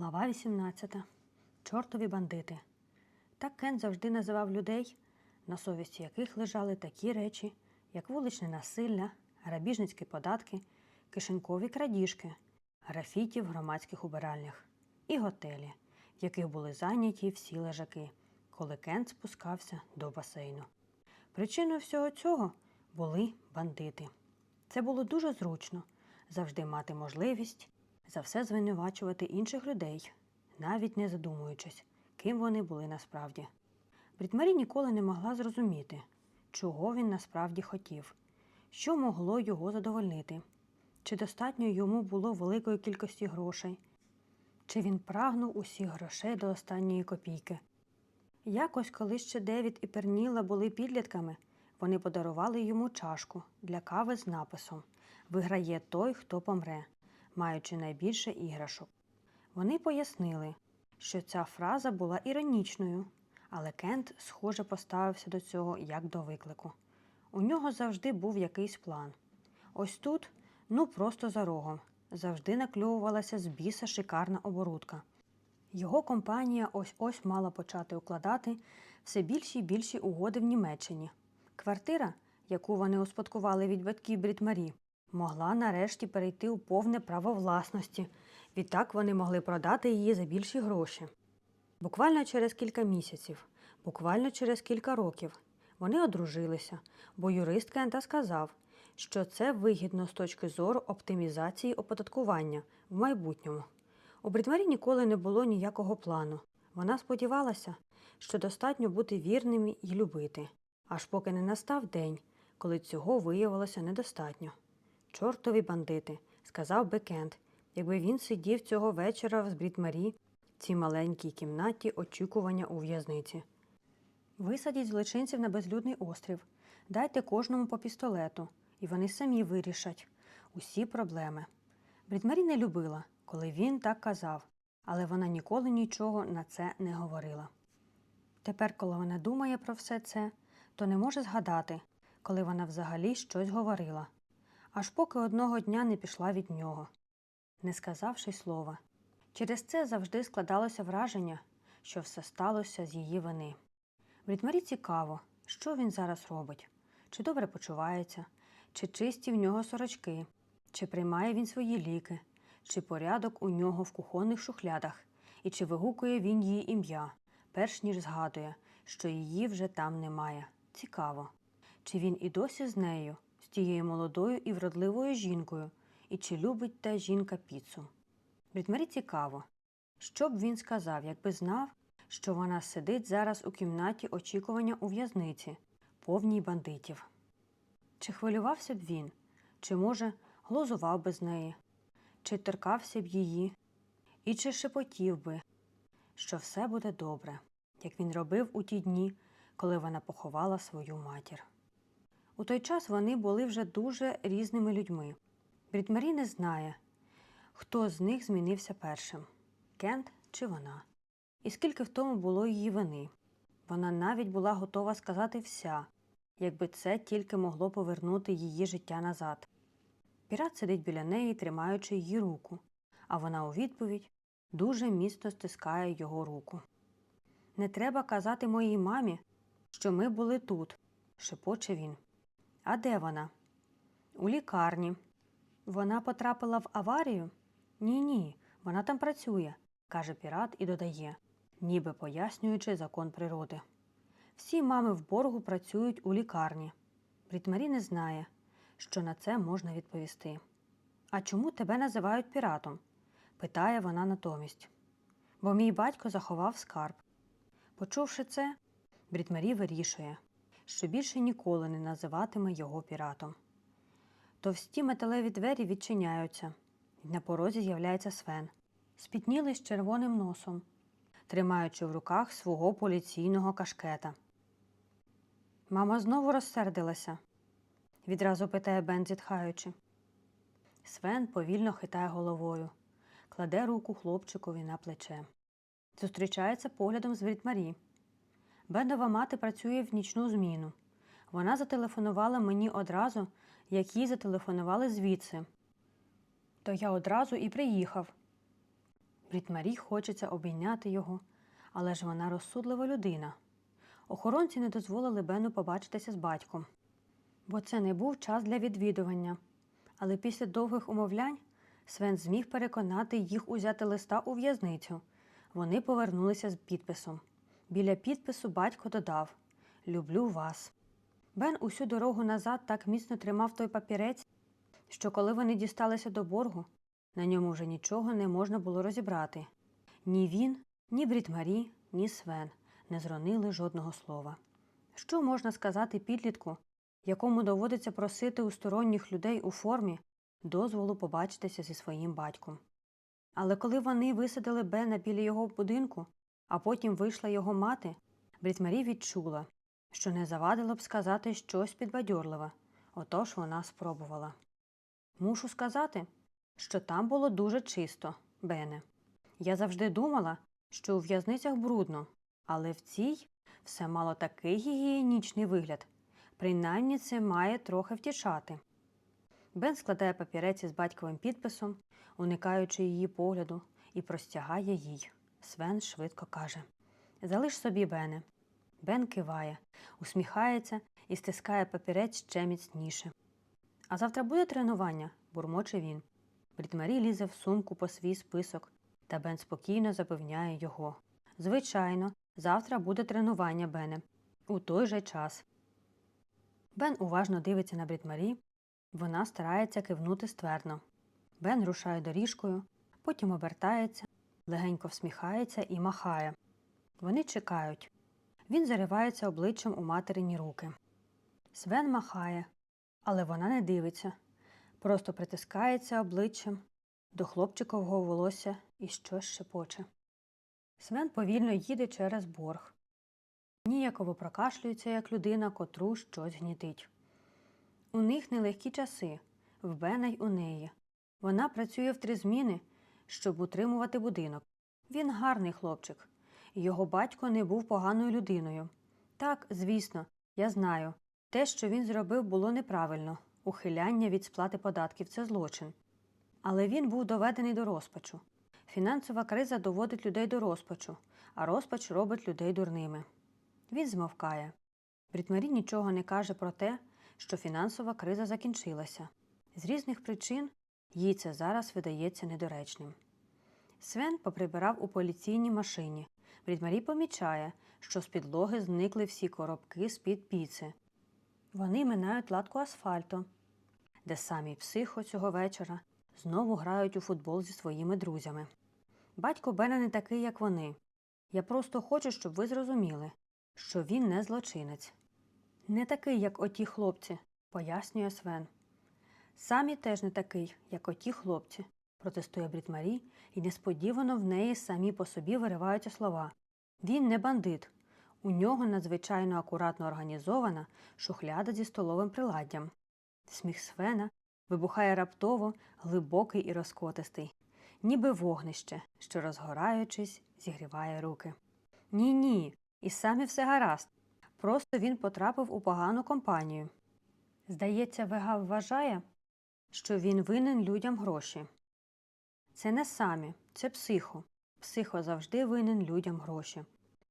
Глава 18. Чортові бандити. Так Кен завжди називав людей, на совісті яких лежали такі речі, як вуличне насилля, грабіжницькі податки, кишенькові крадіжки, графіті в громадських убиральнях і готелі, в яких були зайняті всі лежаки, коли Кен спускався до басейну. Причиною всього цього були бандити. Це було дуже зручно завжди мати можливість за все звинувачувати інших людей, навіть не задумуючись, ким вони були насправді. Брітмарі ніколи не могла зрозуміти, чого він насправді хотів, що могло його задовольнити, чи достатньо йому було великої кількості грошей, чи він прагнув усіх грошей до останньої копійки. Якось, коли ще Девід і Перніла були підлітками, вони подарували йому чашку для кави з написом Виграє той, хто помре, маючи найбільше іграшок. Вони пояснили, що ця фраза іронічною, іронічною, але Кент, схоже, поставився до цього як до виклику. У нього завжди був якийсь план. Ось тут, ну просто за рогом, завжди накльовувалася з біса шикарна оборудка. Його компанія ось ось мала почати укладати все більші й більші угоди в Німеччині. Квартира, яку вони успадкували від батьків Брітмарі, могла нарешті перейти у повне право власності. Відтак вони могли продати її за більші гроші. Буквально через кілька місяців, буквально через кілька років, вони одружилися, бо юрист Кента сказав, що це вигідно з точки зору оптимізації оподаткування в майбутньому. У Брітмарі ніколи не було ніякого плану. Вона сподівалася, що достатньо бути вірними і любити, аж поки не настав день, коли цього виявилося недостатньо. Чортові бандити, сказав Бекент, якби він сидів цього вечора з Брітмарі в цій маленькій кімнаті очікування у в'язниці. Висадіть злочинців на безлюдний острів, дайте кожному по пістолету, і вони самі вирішать усі проблеми. Брітмарі не любила, коли він так казав, але вона ніколи нічого на це не говорила. Тепер, коли вона думає про все це, то не може згадати, коли вона взагалі щось говорила, аж поки одного дня не пішла від нього, не сказавши слова. Через це завжди складалося враження, що все сталося з її вини. Брітмарі цікаво, що він зараз робить, чи добре почувається, чи чисті в нього сорочки, чи приймає він свої ліки, чи порядок у нього в кухонних шухлядах, і чи вигукує він її ім'я, перш ніж згадує, що її вже там немає. Цікаво. Чи він і досі з нею, тією молодою і вродливою жінкою, і чи любить та жінка піцу? Брітмарі цікаво, що б він сказав, якби знав, що вона сидить зараз у кімнаті очікування у в'язниці, повній бандитів. Чи хвилювався б він, чи, може, глузував би з неї, чи торкався б її, і чи шепотів би, що все буде добре, як він робив у ті дні, коли вона поховала свою матір. У той час вони були вже дуже різними людьми. Брітмарі не знає, хто з них змінився першим Кент чи вона. І скільки в тому було її вини. Вона навіть була готова сказати вся, якби це тільки могло повернути її життя назад. Пірат сидить біля неї, тримаючи її руку, а вона у відповідь дуже міцно стискає його руку. Не треба казати моїй мамі, що ми були тут, шепоче він. А де вона? У лікарні. Вона потрапила в аварію? Ні, ні, вона там працює, каже пірат і додає, ніби пояснюючи закон природи. Всі мами в боргу працюють у лікарні. Брітмарі не знає, що на це можна відповісти. А чому тебе називають піратом? питає вона натомість. Бо мій батько заховав скарб. Почувши це, Брітмарі вирішує, що більше ніколи не називатиме його піратом. Товсті металеві двері відчиняються, на порозі з'являється Свен, спітнілий з червоним носом, тримаючи в руках свого поліційного кашкета. Мама знову розсердилася, відразу питає Бен, зітхаючи. Свен повільно хитає головою, кладе руку хлопчикові на плече. Зустрічається поглядом з Брітмарі. Бендова мати працює в нічну зміну. Вона зателефонувала мені одразу, як їй зателефонували звідси. То я одразу і приїхав. Брід Марі хочеться обійняти його, але ж вона розсудлива людина. Охоронці не дозволили Бену побачитися з батьком, бо це не був час для відвідування. Але після довгих умовлянь Свен зміг переконати їх узяти листа у в'язницю. Вони повернулися з підписом. Біля підпису батько додав Люблю вас. Бен усю дорогу назад так міцно тримав той папірець, що коли вони дісталися до боргу, на ньому вже нічого не можна було розібрати. Ні він, ні Брід Марі, ні Свен не зронили жодного слова. Що можна сказати підлітку, якому доводиться просити у сторонніх людей у формі дозволу побачитися зі своїм батьком? Але коли вони висадили Бена біля його будинку, а потім вийшла його мати, Брід Марі відчула, що не завадило б сказати щось підбадьорливе, отож вона спробувала. Мушу сказати, що там було дуже чисто, Бене. Я завжди думала, що у в'язницях брудно, але в цій все мало такий гігієнічний вигляд. Принаймні це має трохи втішати. Бен складає папірець із батьковим підписом, уникаючи її погляду, і простягає їй. Свен швидко каже Залиш собі, Бене. Бен киває, усміхається і стискає папірець ще міцніше. А завтра буде тренування, бурмоче він. Брідмарі лізе в сумку по свій список, та Бен спокійно запевняє його. Звичайно, завтра буде тренування, Бене, у той же час. Бен уважно дивиться на Брідмарі, вона старається кивнути ствердно. Бен рушає доріжкою, потім обертається, легенько всміхається і махає. Вони чекають. Він заривається обличчям у материні руки. Свен махає, але вона не дивиться, просто притискається обличчям до хлопчикового волосся і щось шепоче. Свен повільно їде через борг. Ніяково прокашлюється, як людина, котру щось гнітить. У них нелегкі часи, в Бена й у неї. Вона працює в три зміни, щоб утримувати будинок. Він гарний хлопчик. Його батько не був поганою людиною. Так, звісно, я знаю. Те, що він зробив, було неправильно ухиляння від сплати податків це злочин. Але він був доведений до розпачу. Фінансова криза доводить людей до розпачу, а розпач робить людей дурними. Він змовкає. Брітмарі нічого не каже про те, що фінансова криза закінчилася. З різних причин їй це зараз видається недоречним. Свен поприбирав у поліційній машині. Брідмарі помічає, що з підлоги зникли всі коробки з-під піци. Вони минають латку асфальту, де самі психо цього вечора знову грають у футбол зі своїми друзями. Батько Бена не такий, як вони. Я просто хочу, щоб ви зрозуміли, що він не злочинець. Не такий, як оті хлопці, пояснює Свен. Самі теж не такий, як оті хлопці, протестує Брітмарі, і несподівано в неї самі по собі вириваються слова. Він не бандит. У нього надзвичайно акуратно організована шухляда зі столовим приладдям. Сміх Свена вибухає раптово, глибокий і розкотистий, ніби вогнище, що, розгораючись, зігріває руки. Ні, ні, і самі все гаразд. Просто він потрапив у погану компанію. Здається, Вега вважає, що він винен людям гроші. Це не самі, це психо. Психо завжди винен людям гроші,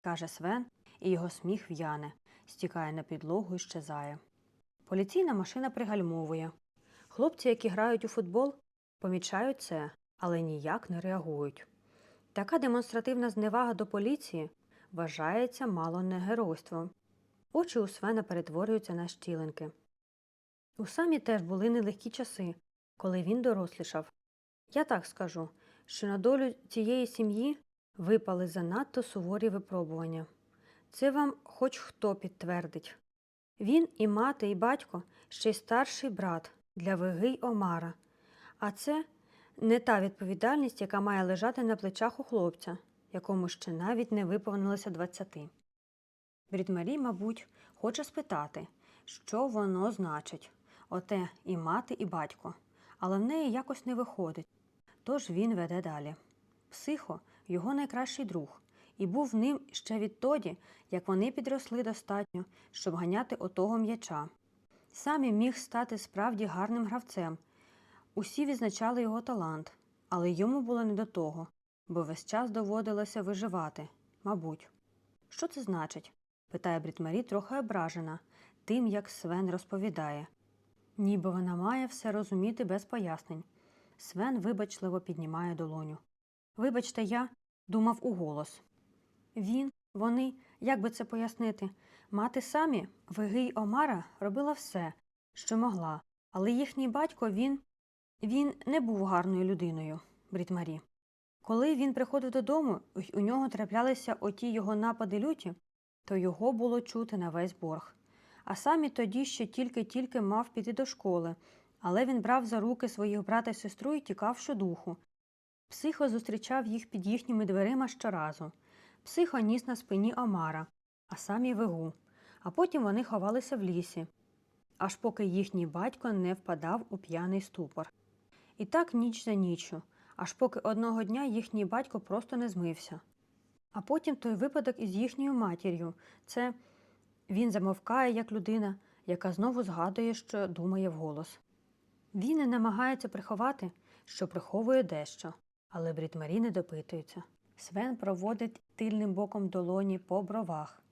каже Свен, і його сміх в'яне, стікає на підлогу і щезає. Поліційна машина пригальмовує. Хлопці, які грають у футбол, помічають це, але ніяк не реагують. Така демонстративна зневага до поліції вважається мало не геройством. Очі у Свена перетворюються на щілинки. У самі теж були нелегкі часи, коли він дорослішав. Я так скажу, що на долю цієї сім'ї випали занадто суворі випробування. Це вам хоч хто підтвердить. Він і мати, і батько ще й старший брат для Виги й Омара. А це не та відповідальність, яка має лежати на плечах у хлопця, якому ще навіть не виповнилося двадцяти. Брідмарі, мабуть, хоче спитати, що воно значить оте і мати, і батько, але в неї якось не виходить. Тож він веде далі. Психо його найкращий друг, і був ним ще відтоді, як вони підросли достатньо, щоб ганяти отого м'яча. Сам і міг стати справді гарним гравцем. Усі відзначали його талант, але йому було не до того. бо весь час доводилося виживати, мабуть. Що це значить? питає Брітмарі трохи ображена тим, як Свен розповідає. Ніби вона має все розуміти без пояснень. Свен вибачливо піднімає долоню. Вибачте, я думав уголос. Він, вони, як би це пояснити, мати самі, Виги й Омара робила все, що могла, але їхній батько він. Він не був гарною людиною, Брітмарі. Коли він приходив додому, й у нього траплялися оті його напади люті, то його було чути на весь борг. А самі тоді ще тільки-тільки мав піти до школи, але він брав за руки своїх брата й сестру і тікав щодуху. Психо зустрічав їх під їхніми дверима щоразу. Психо ніс на спині Омара, а самі вигу. А потім вони ховалися в лісі, аж поки їхній батько не впадав у п'яний ступор. І так ніч за ніччю, аж поки одного дня їхній батько просто не змився. А потім той випадок із їхньою матір'ю це він замовкає як людина, яка знову згадує, що думає вголос. Він не намагається приховати, що приховує дещо, але Брітмарі не допитується. Свен проводить тильним боком долоні по бровах.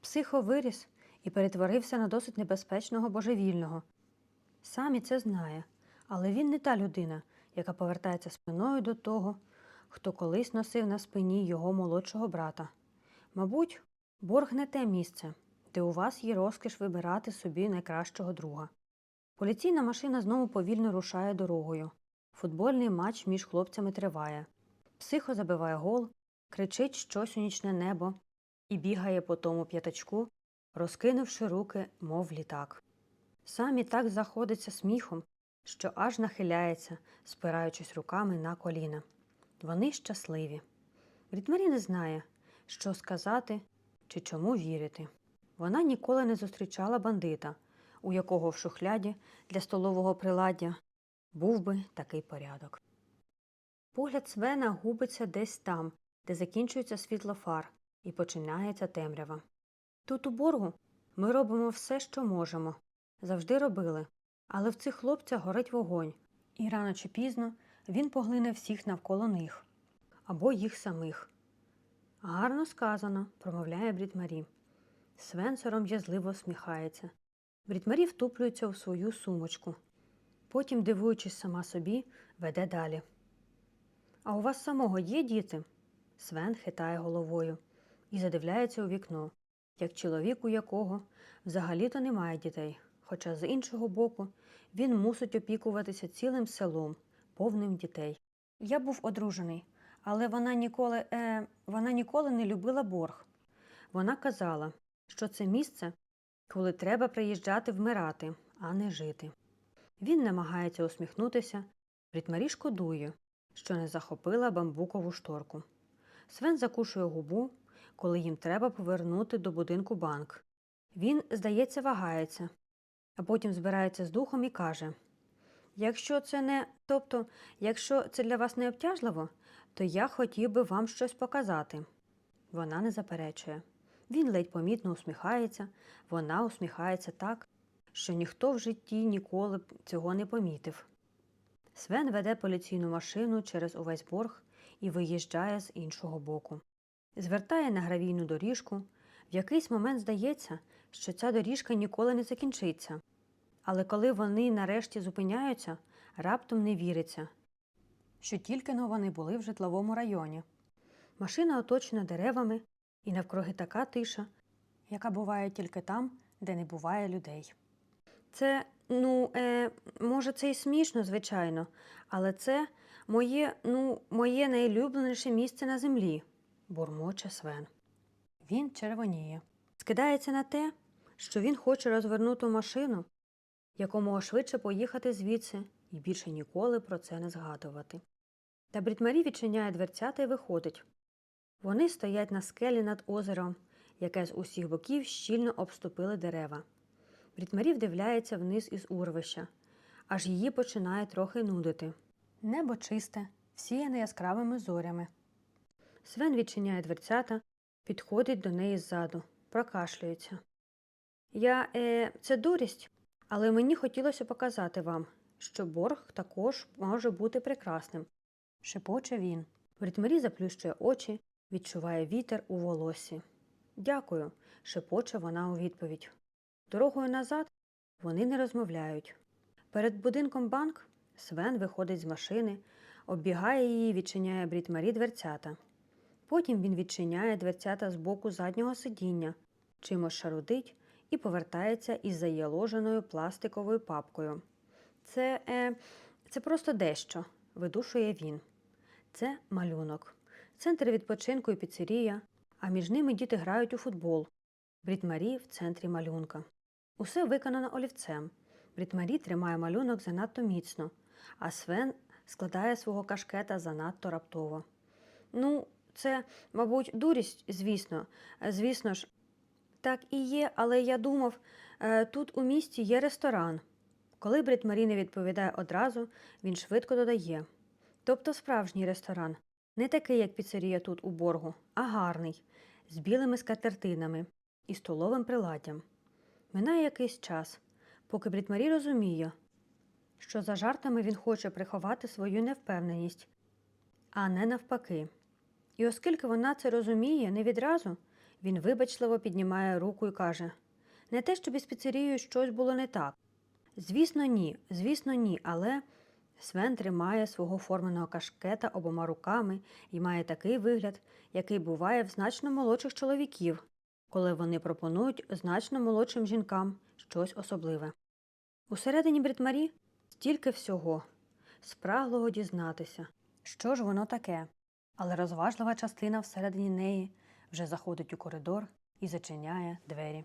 Психо виріс і перетворився на досить небезпечного божевільного. Самі це знає, але він не та людина, яка повертається спиною до того, хто колись носив на спині його молодшого брата. Мабуть, борг не те місце, де у вас є розкіш вибирати собі найкращого друга. Поліційна машина знову повільно рушає дорогою. Футбольний матч між хлопцями триває. Психо забиває гол, кричить щось у нічне небо і бігає по тому п'ятачку, розкинувши руки, мов літак. Сам і так заходиться сміхом, що аж нахиляється, спираючись руками на коліна. Вони щасливі. Рідмарі не знає, що сказати чи чому вірити. Вона ніколи не зустрічала бандита, у якого в шухляді для столового приладдя був би такий порядок. Погляд Свена губиться десь там, де закінчується світло фар, і починається темрява. Тут у боргу ми робимо все, що можемо, завжди робили, але в цих хлопцях горить вогонь, і рано чи пізно він поглине всіх навколо них або їх самих. Гарно сказано, промовляє Брітмарі. Свен сором'язливо всміхається. Брітмарі втуплюється у свою сумочку. Потім, дивуючись сама собі, веде далі. А у вас самого є діти? Свен хитає головою і задивляється у вікно, як чоловік, у якого взагалі-то немає дітей, хоча з іншого боку він мусить опікуватися цілим селом, повним дітей. Я був одружений, але вона ніколи, е, вона ніколи не любила борг. Вона казала, що це місце, коли треба приїжджати вмирати, а не жити. Він намагається усміхнутися, Рітмарі шкодує, що не захопила бамбукову шторку. Свен закушує губу, коли їм треба повернути до будинку банк. Він, здається, вагається, а потім збирається з духом і каже Якщо це не, тобто, якщо це для вас не обтяжливо, то я хотів би вам щось показати. Вона не заперечує. Він ледь помітно усміхається, вона усміхається так, що ніхто в житті ніколи б цього не помітив. Свен веде поліційну машину через увесь борг і виїжджає з іншого боку. Звертає на гравійну доріжку. В якийсь момент здається, що ця доріжка ніколи не закінчиться. Але коли вони нарешті зупиняються, раптом не віриться, що тільки но вони були в житловому районі. Машина оточена деревами, і навкруги така тиша, яка буває тільки там, де не буває людей. Це, ну, е, може, це і смішно, звичайно, але це моє, ну, моє найулюбленіше місце на землі, бурмоче Свен. Він червоніє. Скидається на те, що він хоче розвернути машину, якомога швидше поїхати звідси і більше ніколи про це не згадувати. Та Брітмарі відчиняє дверцята і виходить. Вони стоять на скелі над озером, яке з усіх боків щільно обступили дерева. Брітмарі вдивляється вниз із урвища, аж її починає трохи нудити. Небо чисте, всіяне яскравими зорями. Свен відчиняє дверцята, підходить до неї ззаду, прокашлюється. Я, е, це дурість, але мені хотілося показати вам, що борг також може бути прекрасним, шепоче він. Бритмарі заплющує очі, відчуває вітер у волосі. Дякую, шепоче вона у відповідь. Дорогою назад вони не розмовляють. Перед будинком банк Свен виходить з машини, оббігає її і відчиняє Брітмарі дверцята. Потім він відчиняє дверцята з боку заднього сидіння, чимось шарудить і повертається із заяложеною пластиковою папкою. Це, е, це просто дещо, видушує він. Це малюнок. Центр відпочинку і піцерія, а між ними діти грають у футбол. Брітмарі в центрі малюнка. Усе виконано олівцем. Брітмарі тримає малюнок занадто міцно, а Свен складає свого кашкета занадто раптово. Ну, це, мабуть, дурість, звісно. Звісно ж, так і є, але я думав, е, тут у місті є ресторан. Коли Бритмарі не відповідає одразу, він швидко додає. Тобто справжній ресторан, не такий, як піцерія тут у боргу, а гарний, з білими скатертинами і столовим приладдям. Минає якийсь час, поки Брит Марі розуміє, що за жартами він хоче приховати свою невпевненість, а не навпаки. І оскільки вона це розуміє не відразу, він вибачливо піднімає руку і каже: Не те, щоб із піцерією щось було не так. Звісно, ні, звісно, ні, але Свен тримає свого форменого кашкета обома руками і має такий вигляд, який буває в значно молодших чоловіків, коли вони пропонують значно молодшим жінкам щось особливе. Усередині Брітмарі стільки всього, спраглого дізнатися, що ж воно таке, але розважлива частина всередині неї вже заходить у коридор і зачиняє двері.